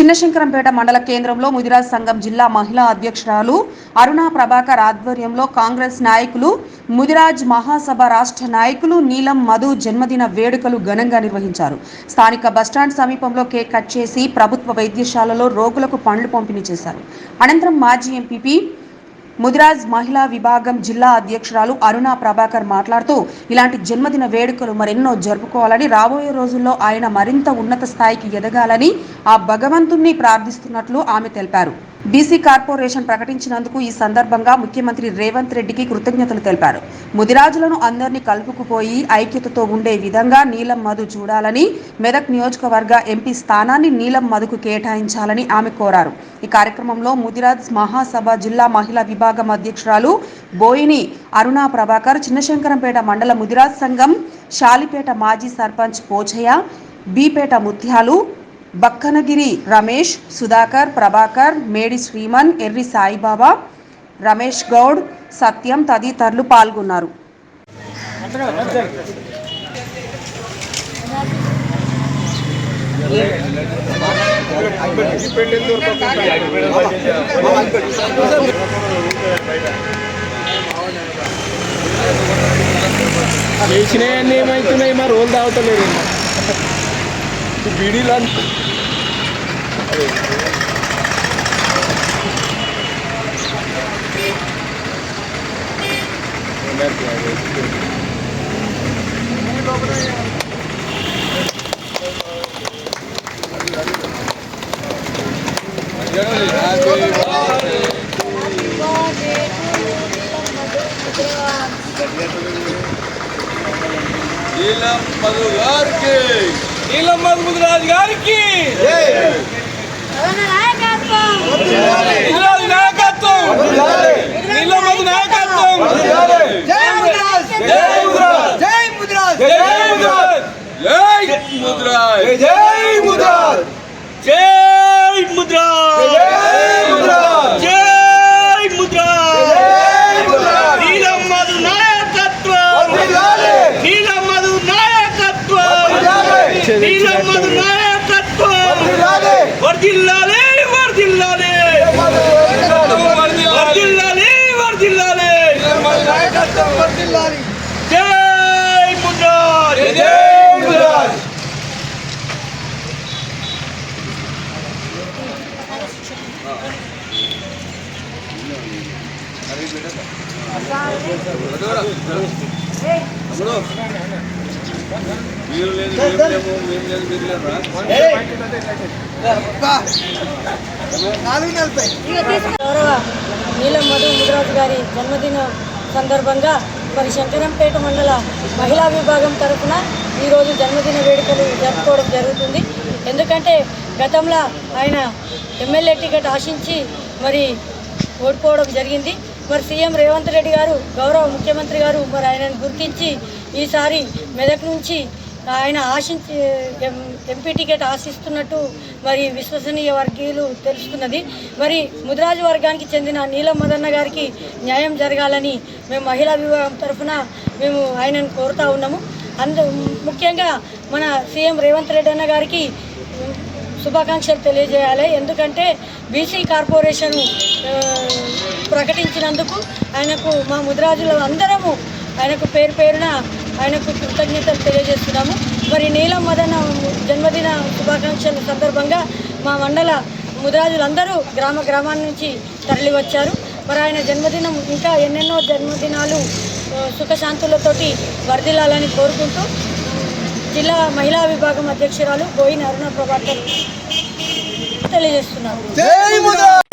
చిన్నశంకరంపేట మండల కేంద్రంలో ముదిరాజ్ సంఘం జిల్లా మహిళా అధ్యక్షురాలు అరుణ ప్రభాకర్ ఆధ్వర్యంలో కాంగ్రెస్ నాయకులు ముదిరాజ్ మహాసభ రాష్ట్ర నాయకులు నీలం మధు జన్మదిన వేడుకలు ఘనంగా నిర్వహించారు. స్థానిక బస్టాండ్ సమీపంలో కేక్ కట్ చేసి ప్రభుత్వ వైద్యశాలలో రోగులకు పండ్లు పంపిణీ చేశారు. అనంతరం మాజీ ఎంపీపీ ముదిరాజ్ మహిళా విభాగం జిల్లా అధ్యక్షురాలు అరుణ ప్రభాకర్ మాట్లాడుతూ ఇలాంటి జన్మదిన వేడుకలు మరెన్నో జరుపుకోవాలని రాబోయే రోజుల్లో ఆయన మరింత ఉన్నత స్థాయికి ఎదగాలని ఆ భగవంతుణ్ణి ప్రార్థిస్తున్నట్లు ఆమె తెలిపారు. బీసీ కార్పొరేషన్ ప్రకటించినందుకు ఈ సందర్భంగా ముఖ్యమంత్రి రేవంత్ రెడ్డికి కృతజ్ఞతలు తెలిపారు. ముదిరాజులను అందరినీ కలుపుకుపోయి ఐక్యతతో ఉండే విధంగా నీలం మధు చూడాలని మెదక్ నియోజకవర్గ ఎంపీ స్థానాన్ని నీలం మధుకు కేటాయించాలని ఆమె కోరారు. ఈ కార్యక్రమంలో ముదిరాజ్ మహాసభ జిల్లా మహిళా విభాగం అధ్యక్షురాలు బోయిని అరుణా ప్రభాకర్ చిన్నశంకరంపేట మండల ముదిరాజ్ సంఘం షాలిపేట మాజీ సర్పంచ్ పోచయ్య బీపేట ముత్యాలు బక్కనగిరి రమేష్ సుధాకర్ ప్రభాకర్ మేడి శ్రీమన్ ఎర్రి సాయిబాబా రమేష్ గౌడ్ సత్యం తదితరులు పాల్గొన్నారు. చేసినవన్నీ ఏమవుతున్నాయి మా రోల్ తాగుతలేరు బీడీలు అంటే నీలం మధు గారికి నీలం మధుమతి రాజు గారికి. నాయకత్వం? నీలం మధు నాయకత్వం. జై ముద్రాజ్. జై ముదిరాజ్. జై ముద్రాజ్. జై ముదిరాజ్. జై ముద్రాజ్. జై ముదిరాజ్ జై ముదిరాజ్ జై ముద్రాజ్ జై ముదిరాజ్ జై ముద్రాజ్ నీలం మధు నాయకత్వం నీలం మధు నాయకత్వం నీలం మధు నాయకత్వం వర్దిల్లాలి వర్దిల్లాలి వర్దిల్లాలి వర్దిల్లాలి జై ముద్రాజ్ జై ముద్రాజ్ మీరు లేదు మేము లేము మేము లేదు మీరు లేరా గౌరవ నీలం మధు ముదిరాజు గారి జన్మదిన సందర్భంగా మరి శంకరంపేట మండల మహిళా విభాగం తరఫున ఈరోజు జన్మదిన వేడుకలు జరుపుకోవడం జరుగుతుంది. ఎందుకంటే గతంలో ఆయన ఎమ్మెల్యే టికెట్ ఆశించి మరి ఓడిపోవడం జరిగింది. మరి సీఎం రేవంత్ రెడ్డి గారు గౌరవ ముఖ్యమంత్రి గారు మరి ఆయనను గుర్తించి ఈసారి మెదక్ నుంచి ఆయన ఆశించి ఎం- ఎంపీ టికెట్ ఆశిస్తున్నట్టు మరి విశ్వసనీయ వర్గీయులు తెలుస్తున్నది. మరి ముదిరాజు వర్గానికి చెందిన నీలం మదన్న గారికి న్యాయం జరగాలని మేము మహిళా విభాగం తరఫున మేము ఆయనను కోరుతా ఉన్నాము. అందు ముఖ్యంగా మన సీఎం రేవంత్ రెడ్డి అన్న గారికి శుభాకాంక్షలు తెలియజేయాలి. ఎందుకంటే బీసీ కార్పొరేషన్ ప్రకటించినందుకు ఆయనకు మా ముదిరాజులు అందరము ఆయనకు పేరు పేరున ఆయనకు కృతజ్ఞతలు తెలియజేస్తున్నాము. మరి నీలం మదన జన్మదిన శుభాకాంక్షల సందర్భంగా మా మండల ముదిరాజులందరూ గ్రామ గ్రామాల నుంచి తరలి వచ్చారు మరి ఆయన జన్మదినం ఇంకా ఎన్నెన్నో జన్మదినాలు సుఖశాంతులతోటి వర్ధిల్లాలని కోరుకుంటూ జిల్లా మహిళా విభాగం అధ్యక్షురాలు బోయిన అరుణ ప్రభాకర్ తెలియజేస్తున్నారు